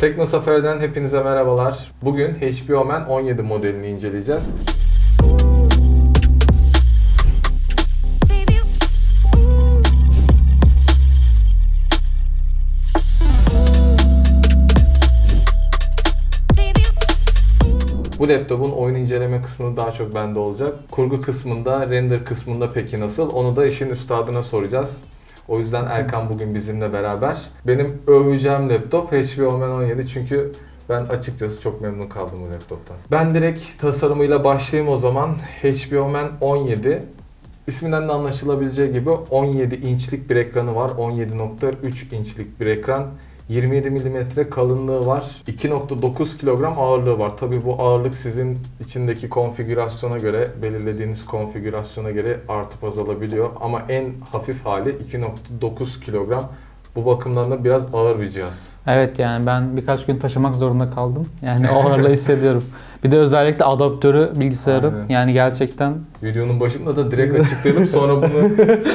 Tekno Safari'den hepinize merhabalar. Bugün HP Omen 17 modelini inceleyeceğiz. Bu laptopun oyun inceleme kısmı daha çok bende olacak. Kurgu kısmında, render kısmında peki nasıl? Onu da işin üstadına soracağız. O yüzden Erkan bugün bizimle beraber. Benim öveceğim laptop HP Omen 17 çünkü ben açıkçası çok memnun kaldım bu laptoptan. Ben direkt tasarımıyla başlayayım o zaman. HP Omen 17 İsminden de anlaşılabileceği gibi 17 inçlik bir ekranı var. 17.3 inçlik bir ekran. 27 mm kalınlığı var. 2.9 kilogram ağırlığı var. Tabii bu ağırlık sizin içindeki konfigürasyona göre, belirlediğiniz konfigürasyona göre artıp azalabiliyor. Ama en hafif hali 2.9 kilogram. Bu bakımdan da biraz ağır bir cihaz. Evet yani ben birkaç gün taşımak zorunda kaldım. Yani o ağırlığı hissediyorum. Bir de özellikle adaptörü bilgisayarın Aynen. yani gerçekten Videonun başında da direkt açıklayalım. Sonra bunu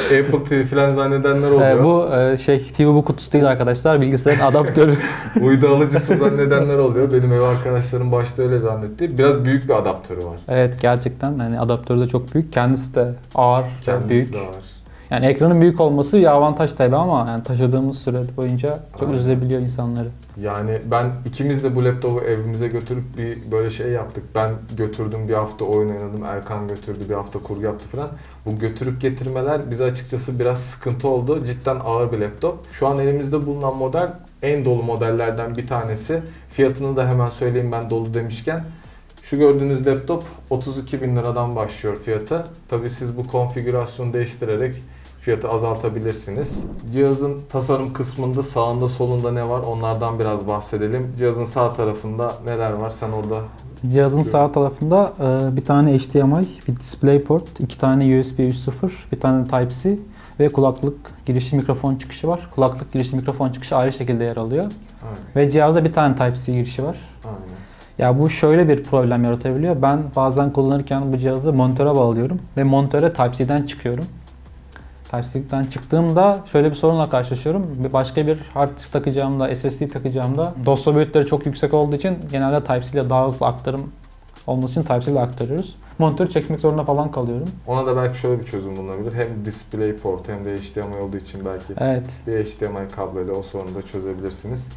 Apple TV falan zannedenler oluyor. e, bu e, şey TV bu kutusu değil arkadaşlar bilgisayarın adaptörü. Uydu alıcısı zannedenler oluyor. Benim ev arkadaşlarım başta öyle zannetti. Biraz büyük bir adaptörü var. evet gerçekten hani adaptörü de çok büyük. Kendisi de ağır, Kendisi büyük. de var. Yani ekranın büyük olması bir avantaj tabii ama yani taşıdığımız süre boyunca çok Aynen. üzebiliyor insanları. Yani ben ikimiz de bu laptopu evimize götürüp bir böyle şey yaptık. Ben götürdüm bir hafta oyun oynadım. Erkan götürdü bir hafta kurgu yaptı falan. Bu götürüp getirmeler bize açıkçası biraz sıkıntı oldu. Cidden ağır bir laptop. Şu an elimizde bulunan model en dolu modellerden bir tanesi. Fiyatını da hemen söyleyeyim ben dolu demişken. Şu gördüğünüz laptop 32 bin liradan başlıyor fiyatı. Tabii siz bu konfigürasyonu değiştirerek fiyatı azaltabilirsiniz. Cihazın tasarım kısmında sağında solunda ne var onlardan biraz bahsedelim. Cihazın sağ tarafında neler var sen orada Cihazın sağ tarafında e, bir tane HDMI, bir DisplayPort, iki tane USB 3.0, bir tane Type-C ve kulaklık girişi mikrofon çıkışı var. Kulaklık girişi mikrofon çıkışı ayrı şekilde yer alıyor. Aynen. Ve cihazda bir tane Type-C girişi var. Aynen. Ya bu şöyle bir problem yaratabiliyor. Ben bazen kullanırken bu cihazı monitöre bağlıyorum ve monitöre Type-C'den çıkıyorum. Type-C'den çıktığımda şöyle bir sorunla karşılaşıyorum. Bir başka bir hard disk takacağımda, SSD takacağımda dosya boyutları çok yüksek olduğu için genelde Type-C ile daha hızlı aktarım olması için Type-C ile aktarıyoruz. Monitörü çekmek zorunda falan kalıyorum. Ona da belki şöyle bir çözüm bulunabilir. Hem DisplayPort hem de HDMI olduğu için belki Evet. bir HDMI kabloyla o sorunu da çözebilirsiniz.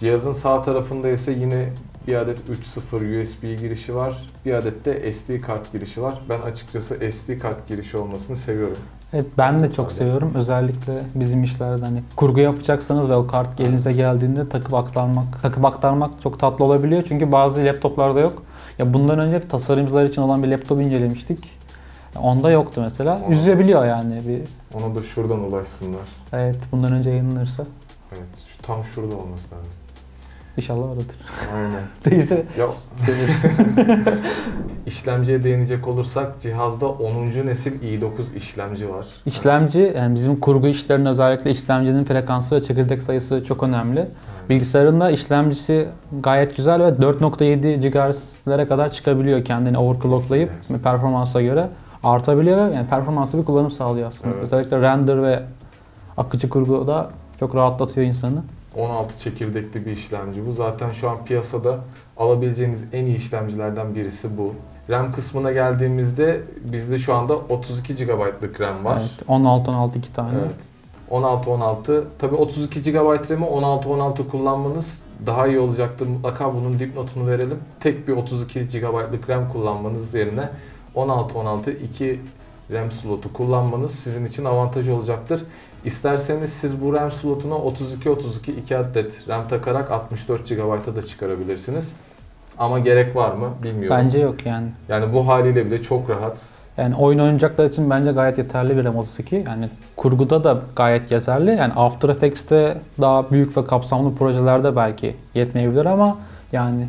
Cihazın sağ tarafında ise yine bir adet 3.0 USB girişi var. Bir adet de SD kart girişi var. Ben açıkçası SD kart girişi olmasını seviyorum. Evet ben de çok seviyorum. Özellikle bizim işlerde hani kurgu yapacaksanız ve o kart elinize geldiğinde takıp aktarmak, takıp aktarmak çok tatlı olabiliyor. Çünkü bazı laptoplarda yok. Ya bundan önce tasarımcılar için olan bir laptop incelemiştik. Onda yoktu mesela. Ona- Üzebiliyor yani bir Ona da şuradan ulaşsınlar. evet bundan önce yayınlanırsa Evet, şu, tam şurada olması lazım. İnşallah oradadır. Aynen. Değilse söyleriz. işlemciye değinecek olursak cihazda 10. nesil i9 işlemci var. İşlemci yani bizim kurgu işlerinde özellikle işlemcinin frekansı ve çekirdek sayısı çok önemli. Bilgisayarın da işlemcisi gayet güzel ve 4.7 GHz'lere kadar çıkabiliyor kendini overclocklayıp Evet. performansa göre artabiliyor ve yani performanslı bir kullanım sağlıyor aslında. Evet. Özellikle render ve akıcı kurguda çok rahatlatıyor insanı. 16 çekirdekli bir işlemci bu. Zaten şu an piyasada alabileceğiniz en iyi işlemcilerden birisi bu. RAM kısmına geldiğimizde bizde şu anda 32 GB'lık RAM var. Evet, 16 16 iki tane. Evet. 16 16. Tabii 32 GB RAM'i 16 16 kullanmanız daha iyi olacaktır. Mutlaka bunun dipnotunu verelim. Tek bir 32 GB'lık RAM kullanmanız yerine 16 16 2 RAM slotu kullanmanız sizin için avantaj olacaktır. İsterseniz siz bu RAM slotuna 32 32 2 adet RAM takarak 64 GB'a da çıkarabilirsiniz. Ama gerek var mı bilmiyorum. Bence yok yani. Yani bu haliyle bile çok rahat. Yani oyun oynayacaklar için bence gayet yeterli bir RAM 32. Yani kurguda da gayet yeterli. Yani After Effects'te daha büyük ve kapsamlı projelerde belki yetmeyebilir ama yani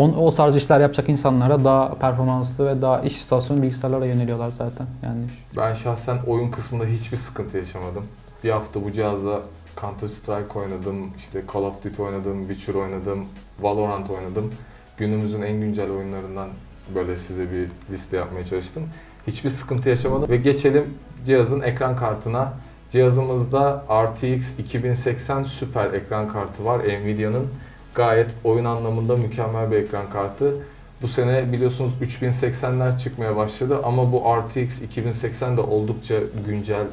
on, o tarz işler yapacak insanlara daha performanslı ve daha iş istasyonu bilgisayarlara yöneliyorlar zaten. Yani Ben şahsen oyun kısmında hiçbir sıkıntı yaşamadım. Bir hafta bu cihazla Counter Strike oynadım, işte Call of Duty oynadım, Witcher oynadım, Valorant oynadım. Günümüzün en güncel oyunlarından böyle size bir liste yapmaya çalıştım. Hiçbir sıkıntı yaşamadım ve geçelim cihazın ekran kartına. Cihazımızda RTX 2080 süper ekran kartı var Nvidia'nın. Gayet oyun anlamında mükemmel bir ekran kartı. Bu sene biliyorsunuz 3080'ler çıkmaya başladı ama bu RTX 2080 de oldukça güncel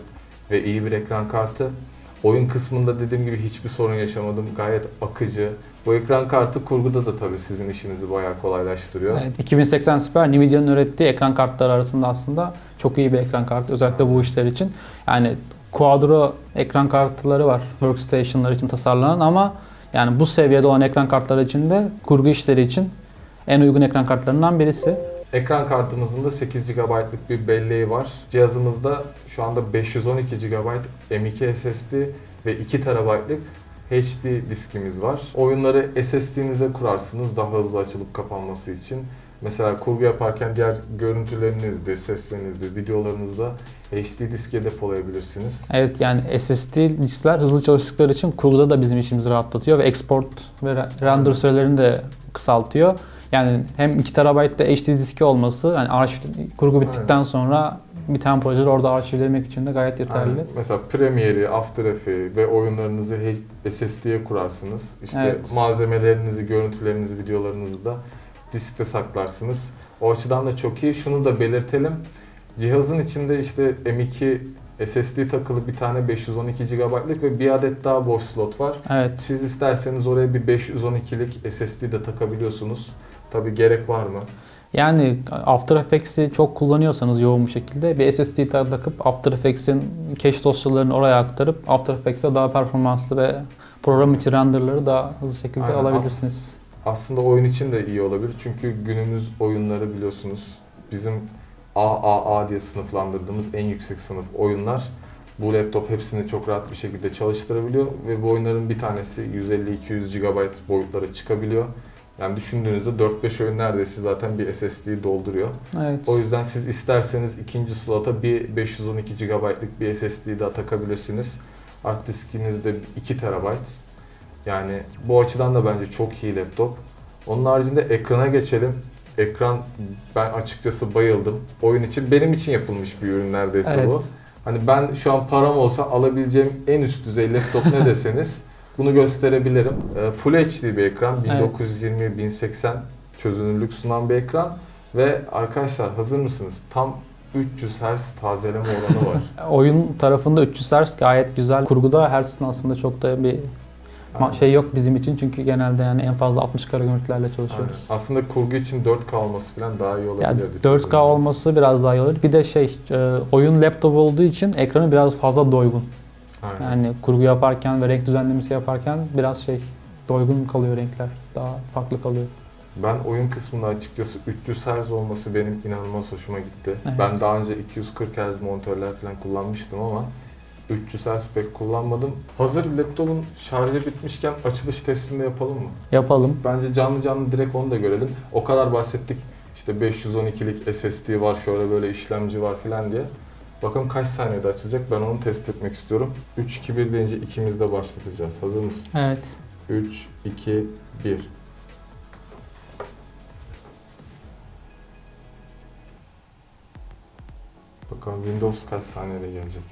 ve iyi bir ekran kartı. Oyun kısmında dediğim gibi hiçbir sorun yaşamadım. Gayet akıcı. Bu ekran kartı kurguda da tabii sizin işinizi bayağı kolaylaştırıyor. Evet, 2080 Super Nvidia'nın ürettiği ekran kartları arasında aslında çok iyi bir ekran kartı. Özellikle bu işler için. Yani Quadro ekran kartları var workstation'lar için tasarlanan ama yani bu seviyede olan ekran kartları için de kurgu işleri için en uygun ekran kartlarından birisi. Ekran kartımızın da 8 GB'lık bir belleği var. Cihazımızda şu anda 512 GB M.2 SSD ve 2 TB'lık HD diskimiz var. Oyunları SSD'nize kurarsınız daha hızlı açılıp kapanması için. Mesela kurgu yaparken diğer görüntülerinizde, seslerinizde, videolarınızda HD diske depolayabilirsiniz. Evet yani SSD diskler hızlı çalıştıkları için kurguda da bizim işimizi rahatlatıyor ve export ve re- render sürelerini de kısaltıyor. Yani hem 2 TB de HD diski olması yani arşiv, kurgu bittikten sonra bir tane projeleri orada arşivlemek için de gayet yeterli. Aynen. Mesela Premiere'i, After Effects'i ve oyunlarınızı SSD'ye kurarsınız. İşte Evet. malzemelerinizi, görüntülerinizi, videolarınızı da diskte saklarsınız. O açıdan da çok iyi. Şunu da belirtelim. Cihazın içinde işte M2 SSD takılı bir tane 512 GB'lık ve bir adet daha boş slot var. Evet. Siz isterseniz oraya bir 512'lik SSD de takabiliyorsunuz. Tabi gerek var mı? Yani After Effects'i çok kullanıyorsanız yoğun bir şekilde bir SSD takıp After Effects'in cache dosyalarını oraya aktarıp After Effects'e daha performanslı ve program içi renderları daha hızlı şekilde Aynen. alabilirsiniz. Aslında oyun için de iyi olabilir. Çünkü günümüz oyunları biliyorsunuz bizim AAA diye sınıflandırdığımız en yüksek sınıf oyunlar. Bu laptop hepsini çok rahat bir şekilde çalıştırabiliyor ve bu oyunların bir tanesi 150-200 GB boyutlara çıkabiliyor. Yani düşündüğünüzde 4-5 oyun neredeyse zaten bir SSD'yi dolduruyor. Evet. O yüzden siz isterseniz ikinci slota bir 512 GB'lık bir SSD daha takabilirsiniz. Hard diskiniz de 2 TB. Yani bu açıdan da bence çok iyi laptop. Onun haricinde ekrana geçelim. Ekran ben açıkçası bayıldım. Oyun için benim için yapılmış bir ürün neredeyse Evet. bu. Hani ben şu an param olsa alabileceğim en üst düzey laptop ne deseniz bunu gösterebilirim. Ee, Full HD bir ekran. Evet. 1920-1080 çözünürlük sunan bir ekran. Ve arkadaşlar hazır mısınız? Tam 300 Hz tazeleme oranı var. Oyun tarafında 300 Hz gayet güzel. Kurguda Hz'in aslında çok da bir ma- Aynen. şey yok bizim için çünkü genelde yani en fazla 60 kare görüntülerle Aynen. çalışıyoruz. Aslında kurgu için 4K olması falan daha iyi Yani olabilirdi. 4K çözünürlüğü. olması biraz daha iyi olur. Bir de şey e, oyun laptop olduğu için ekranı biraz fazla doygun. Aynen. Yani kurgu yaparken ve renk düzenlemesi yaparken biraz şey doygun kalıyor renkler. Daha farklı kalıyor. Ben oyun kısmında açıkçası 300 Hz olması benim inanılmaz hoşuma gitti. Evet. Ben daha önce 240 Hz monitörler falan kullanmıştım ama 300 Hz pek kullanmadım. Hazır laptopun şarjı bitmişken açılış testini de yapalım mı? Yapalım. Bence canlı canlı direkt onu da görelim. O kadar bahsettik. İşte 512'lik SSD var, şöyle böyle işlemci var falan diye. Bakalım kaç saniyede açılacak ben onu test etmek istiyorum. 3, 2, 1 deyince ikimiz de başlatacağız. Hazır mısın? Evet. 3, 2, 1. Bakalım Windows kaç saniyede gelecek.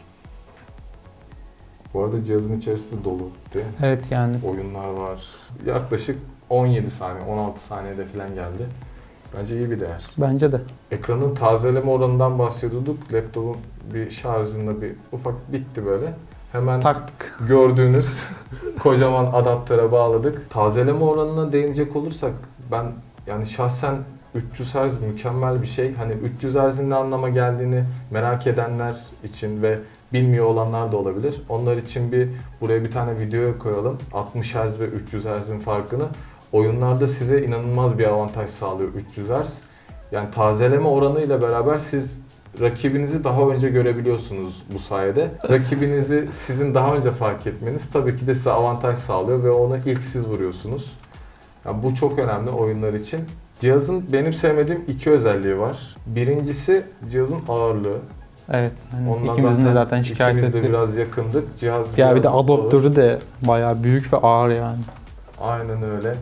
Bu arada cihazın içerisi de dolu değil mi? Evet yani Oyunlar var. Yaklaşık 17 saniye, 16 saniyede falan geldi. Bence iyi bir değer. bence de. Ekranın tazeleme oranından bahsediyorduk. Laptopun bir şarjında bir ufak bitti böyle. Hemen Taktık. gördüğünüz kocaman adaptöre bağladık. Tazeleme oranına değinecek olursak ben yani şahsen 300 Hz mükemmel bir şey. Hani 300 Hz'in ne anlama geldiğini merak edenler için ve bilmiyor olanlar da olabilir. Onlar için bir buraya bir tane video koyalım. 60 Hz ve 300 Hz'in farkını. Oyunlarda size inanılmaz bir avantaj sağlıyor 300 Hz. Yani tazeleme oranıyla beraber siz rakibinizi daha önce görebiliyorsunuz bu sayede. Rakibinizi sizin daha önce fark etmeniz tabii ki de size avantaj sağlıyor ve onu ilk siz vuruyorsunuz. Yani bu çok önemli oyunlar için. Cihazın benim sevmediğim iki özelliği var. Birincisi cihazın ağırlığı. Evet. Yani Ondan ikimizin de zaten şikayet ikimiz de ettik. biraz yakındık. Cihaz Ya bir biraz de ağır. adaptörü de bayağı büyük ve ağır yani. Aynen öyle.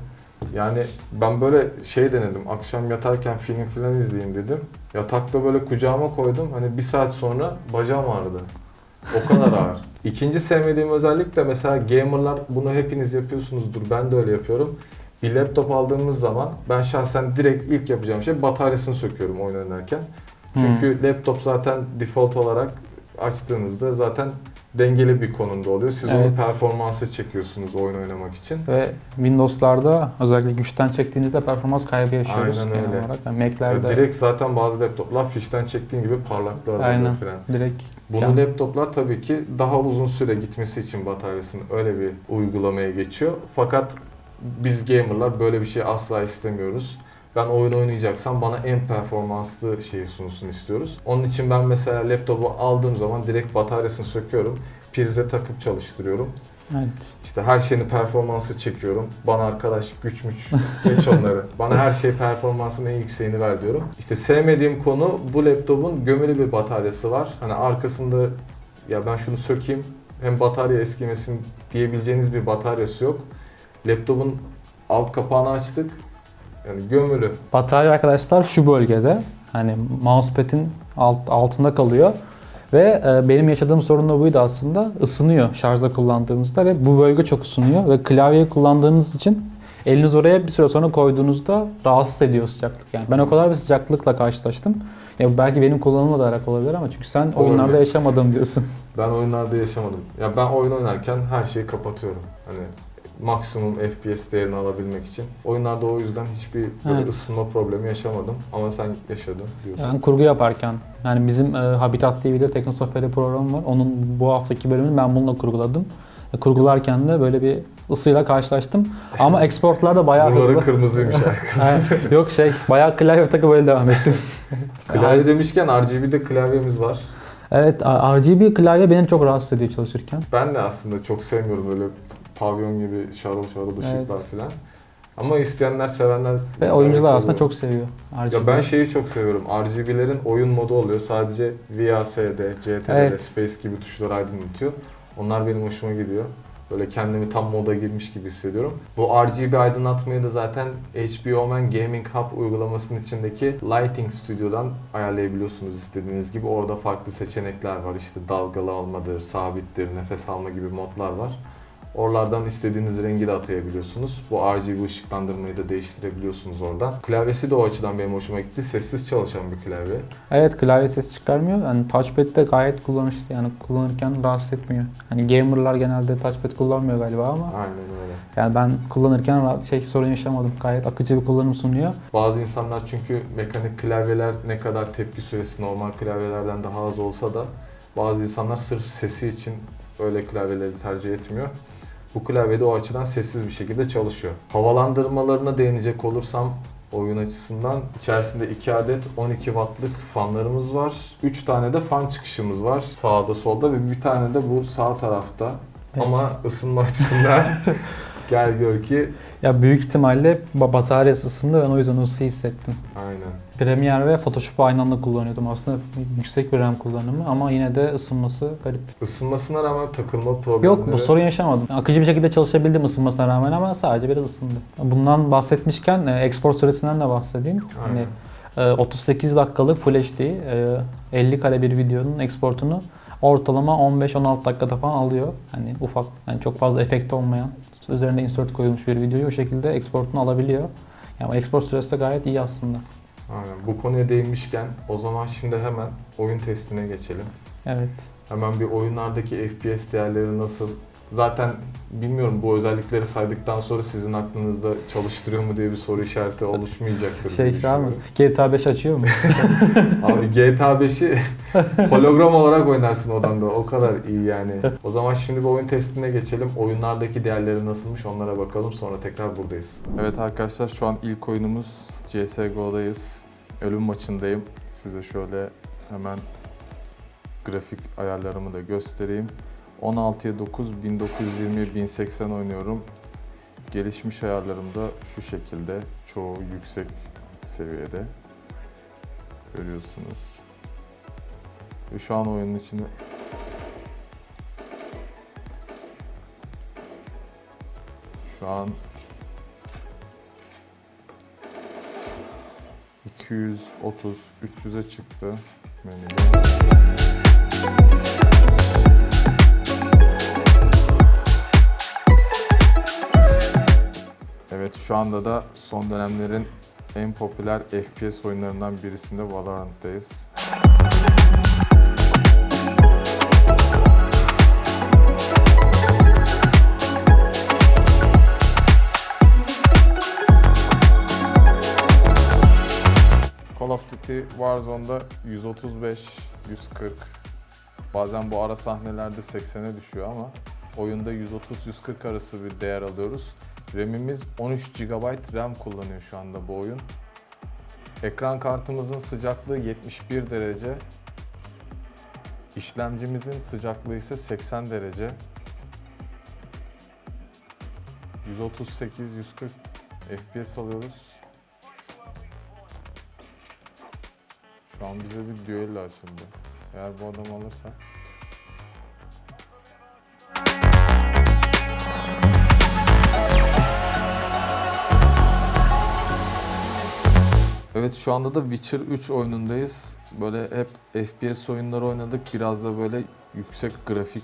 Yani ben böyle şey denedim. Akşam yatarken film falan izleyeyim dedim. Yatakta böyle kucağıma koydum. Hani bir saat sonra bacağım ağrıdı. O kadar ağır. İkinci sevmediğim özellik de mesela gamerlar bunu hepiniz yapıyorsunuzdur. Ben de öyle yapıyorum. Bir laptop aldığımız zaman ben şahsen direkt ilk yapacağım şey bataryasını söküyorum oyun oynarken. Çünkü laptop zaten default olarak açtığınızda zaten dengeli bir konumda oluyor. Siz onu Evet. performansa çekiyorsunuz oyun oynamak için. Ve Windows'larda özellikle güçten çektiğinizde performans kaybı yaşıyoruz Aynen genel öyle. olarak. Yani Ya Mac'lerde direkt zaten bazı laptoplar fişten çektiğin gibi parlaklığı azalıyor Aynen. falan. direkt Bunu Yani- laptoplar tabii ki daha uzun süre gitmesi için bataryasının öyle bir uygulamaya geçiyor. Fakat biz gamerlar böyle bir şey asla istemiyoruz. Ben oyun oynayacaksam bana en performanslı şeyi sunsun istiyoruz. Onun için ben mesela laptopu aldığım zaman direkt bataryasını söküyorum. Prize takıp çalıştırıyorum. evet. İşte her şeyini performansı çekiyorum. Bana arkadaş güç müç geç onları. Bana her şey performansın en yükseğini ver diyorum. İşte sevmediğim konu bu laptopun gömülü bir bataryası var. Hani arkasında ya ben şunu sökeyim hem batarya eskimesin diyebileceğiniz bir bataryası yok. Laptopun alt kapağını açtık. Yani gömülü. Batarya arkadaşlar şu bölgede. Hani mousepad'in alt, altında kalıyor. Ve e, benim yaşadığım sorun da buydu aslında. Isınıyor şarjda kullandığımızda ve bu bölge çok ısınıyor ve klavyeyi kullandığınız için eliniz oraya bir süre sonra koyduğunuzda rahatsız ediyor sıcaklık. Yani ben o kadar bir sıcaklıkla karşılaştım. Ya belki benim kullanımla da alakalı olabilir ama çünkü sen oyunlarda yaşamadım diyorsun. Ben oyunlarda yaşamadım. Ya ben oyun oynarken her şeyi kapatıyorum. Hani maksimum FPS değerini alabilmek için. Oyunlarda o yüzden hiçbir böyle Evet. ısınma problemi yaşamadım. Ama sen yaşadın diyorsun. Ben kurgu yaparken yani bizim e, Habitat TV'de Teknosafari programı var. Onun bu haftaki bölümünü ben bununla kurguladım. E, kurgularken de böyle bir ısıyla karşılaştım. Ama exportlar da bayağı Buraları hızlı. kırmızıymış arka. Yani yok şey bayağı klavye takıp böyle devam ettim. Klavye demişken RGB'de klavyemiz var. Evet RGB klavye beni çok rahatsız ediyor çalışırken. Ben de aslında çok sevmiyorum öyle pavyon gibi şarıl şarıl ışıklar Evet. falan. Ama isteyenler, sevenler... Ve oyuncular aslında çok seviyor RGB. Ya ben şeyi çok seviyorum. RGB'lerin oyun modu oluyor. Sadece VASD, CTRL, Evet. Space gibi tuşları aydınlatıyor. Onlar benim hoşuma gidiyor. Böyle kendimi tam moda girmiş gibi hissediyorum. Bu RGB aydınlatmayı da zaten HBO Man Gaming Hub uygulamasının içindeki Lighting Studio'dan ayarlayabiliyorsunuz istediğiniz gibi. Orada farklı seçenekler var. İşte dalgalı almadır, sabittir, nefes alma gibi modlar var. Oralardan istediğiniz rengi de atayabiliyorsunuz. Bu RGB ışıklandırmayı da değiştirebiliyorsunuz oradan. Klavyesi de o açıdan benim hoşuma gitti. Sessiz çalışan bir klavye. Evet klavye ses çıkarmıyor. Yani touchpad de gayet kullanışlı yani kullanırken rahatsız etmiyor. Hani gamerlar genelde touchpad kullanmıyor galiba ama Aynen öyle. yani ben kullanırken rahat, şey sorun yaşamadım. Gayet akıcı bir kullanım sunuyor. Bazı insanlar çünkü mekanik klavyeler ne kadar tepki süresi normal klavyelerden daha az olsa da bazı insanlar sırf sesi için öyle klavyeleri tercih etmiyor. Bu klavye de o açıdan sessiz bir şekilde çalışıyor. Havalandırmalarına değinecek olursam oyun açısından içerisinde 2 adet 12 wattlık fanlarımız var. 3 tane de fan çıkışımız var sağda solda ve bir tane de bu sağ tarafta. Evet. Ama ısınma açısından gel gör ki Ya büyük ihtimalle ba- bataryası ısındı ben o yüzden ısı hissettim. aynen. Premiere ve Photoshop'u aynı anda kullanıyordum. Aslında yüksek bir RAM kullanımı ama yine de ısınması garip. Isınmasına rağmen takılma problemleri Yok bu sorun yaşamadım. Akıcı bir şekilde çalışabildim ısınmasına rağmen ama sadece biraz ısındı. Bundan bahsetmişken e, export süresinden de bahsedeyim. Aynen. Hani e, 38 dakikalık Full HD e, 50 kare bir videonun exportunu ortalama 15-16 dakikada falan alıyor. Hani ufak, yani çok fazla efekt olmayan, üzerine insert koyulmuş bir videoyu o şekilde exportunu alabiliyor. Yani export süresi de gayet iyi aslında. Aynen. Bu konuya değinmişken o zaman şimdi hemen oyun testine geçelim. Evet. Hemen bir oyunlardaki FPS değerleri nasıl? Zaten bilmiyorum bu özellikleri saydıktan sonra sizin aklınızda çalıştırıyor mu diye bir soru işareti oluşmayacaktır. Şey var mı? GTA 5 açıyor mu? Abi GTA 5'i hologram olarak oynarsın odanda. O kadar iyi yani. O zaman şimdi bir oyun testine geçelim. Oyunlardaki değerleri nasılmış onlara bakalım. Sonra tekrar buradayız. Evet arkadaşlar şu an ilk oyunumuz CSGO'dayız. Ölüm maçındayım. Size şöyle hemen grafik ayarlarımı da göstereyim. 16'ya 9, 1920, 1080 oynuyorum. Gelişmiş ayarlarım da şu şekilde. Çoğu yüksek seviyede. Görüyorsunuz. Ve şu an oyunun içinde şu an 230 300'e çıktı. menüde. Evet şu anda da son dönemlerin en popüler FPS oyunlarından birisinde Valorant'tayız. Call of Duty Warzone'da 135, 140, bazen bu ara sahnelerde 80'e düşüyor ama oyunda 130-140 arası bir değer alıyoruz. RAM'imiz 13 GB RAM kullanıyor şu anda bu oyun. Ekran kartımızın sıcaklığı 71 derece. İşlemcimizin sıcaklığı ise 80 derece. 138-140 FPS alıyoruz. Şu an bize bir düello açıldı. Eğer bu adam alırsa. Evet şu anda da Witcher 3 oyunundayız. Böyle hep FPS oyunları oynadık. Biraz da böyle yüksek grafik,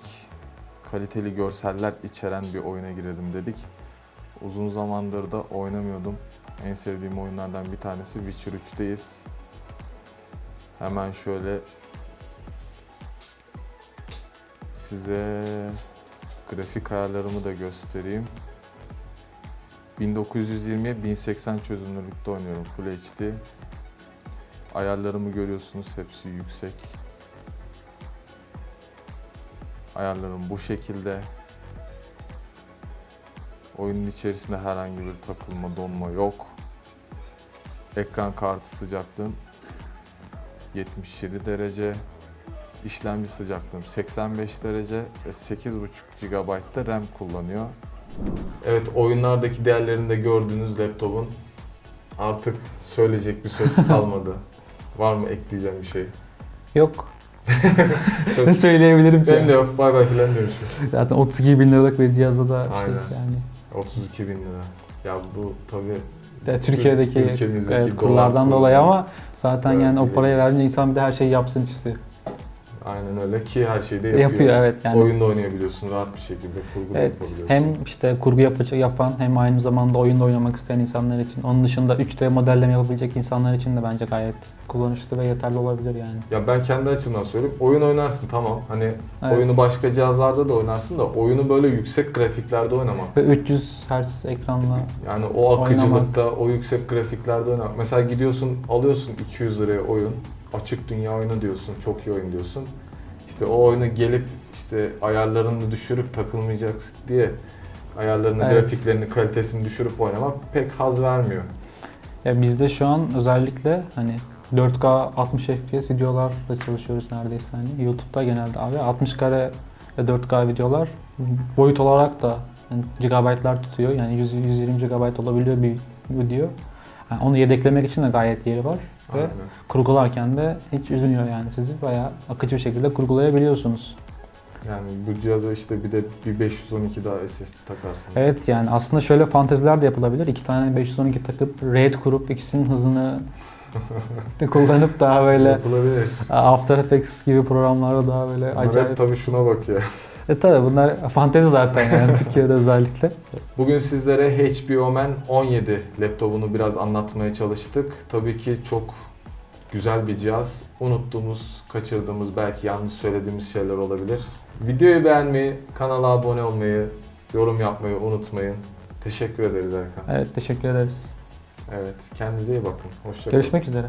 kaliteli görseller içeren bir oyuna girelim dedik. Uzun zamandır da oynamıyordum. En sevdiğim oyunlardan bir tanesi Witcher 3'teyiz. Hemen şöyle size grafik ayarlarımı da göstereyim. 1920'ye 1080 çözünürlükte oynuyorum Full HD. Ayarlarımı görüyorsunuz hepsi yüksek. Ayarlarım bu şekilde. Oyunun içerisinde herhangi bir takılma, donma yok. Ekran kartı sıcaklığım 77 derece. İşlemci sıcaklığım 85 derece ve 8.5 GB da RAM kullanıyor. Evet oyunlardaki değerlerini de gördüğünüz laptopun artık söyleyecek bir söz kalmadı. Var mı ekleyeceğim bir şey? Yok. Çok- ne söyleyebilirim ki? Benim de yok bay bay filan diyormuşum. Zaten 32 bin liralık bir cihazda da şey Aynen. yani. 32 bin lira. Ya bu tabii De Türkiye'deki evet, kurlardan kuru. dolayı ama zaten Evet, yani o parayı verince insan bir de her şeyi yapsın istiyor. Aynen öyle ki her şeyi de yapıyor. Yapıyor, evet yani. Oyunda oynayabiliyorsun rahat bir şekilde kurgu da Evet, yapabiliyorsun. hem işte kurgu yapacak yapan hem aynı zamanda oyunda oynamak isteyen insanlar için. Onun dışında 3D modelleme yapabilecek insanlar için de bence gayet kullanışlı ve yeterli olabilir yani. Ya ben kendi açımdan söyleyeyim. Oyun oynarsın tamam. Hani Evet. oyunu başka cihazlarda da oynarsın da oyunu böyle yüksek grafiklerde oynamak. Ve 300 Hz ekranla Yani o Oynamak. akıcılıkta, o yüksek grafiklerde oynamak. Mesela gidiyorsun, alıyorsun 200 liraya oyun. Açık dünya oyunu diyorsun, çok iyi oyun diyorsun. İşte o oyunu gelip işte ayarlarını düşürüp takılmayacaksın diye ayarlarını, Evet. grafiklerini, kalitesini düşürüp oynamak pek haz vermiyor. Ya bizde şu an özellikle hani 4K 60 FPS videolarla çalışıyoruz neredeyse hani YouTube'da genelde abi 60 kare ve 4K videolar boyut olarak da yani gigabaytlar tutuyor. Yani 100 120 GB olabiliyor bir video. Yani onu yedeklemek için de gayet yeri var ve Aynen. kurgularken de hiç üzmüyor yani sizi bayağı akıcı bir şekilde kurgulayabiliyorsunuz. Yani bu cihaza işte bir de bir 512 daha SSD takarsın. Evet yani aslında şöyle fanteziler de yapılabilir. İki tane 512 takıp RAID kurup ikisinin hızını kullanıp daha böyle Yapılabilir. After Effects gibi programlarda daha böyle hep acayip. tabii şuna bak ya. E tabi bunlar fantezi zaten yani Türkiye'de özellikle. Bugün sizlere HBO Man 17 laptopunu biraz anlatmaya çalıştık. Tabii ki çok güzel bir cihaz. Unuttuğumuz, kaçırdığımız, belki yanlış söylediğimiz şeyler olabilir. Videoyu beğenmeyi, kanala abone olmayı, yorum yapmayı unutmayın. Teşekkür ederiz Erkan. Evet teşekkür ederiz. Evet, kendinize iyi bakın. Hoşçakalın. Görüşmek üzere.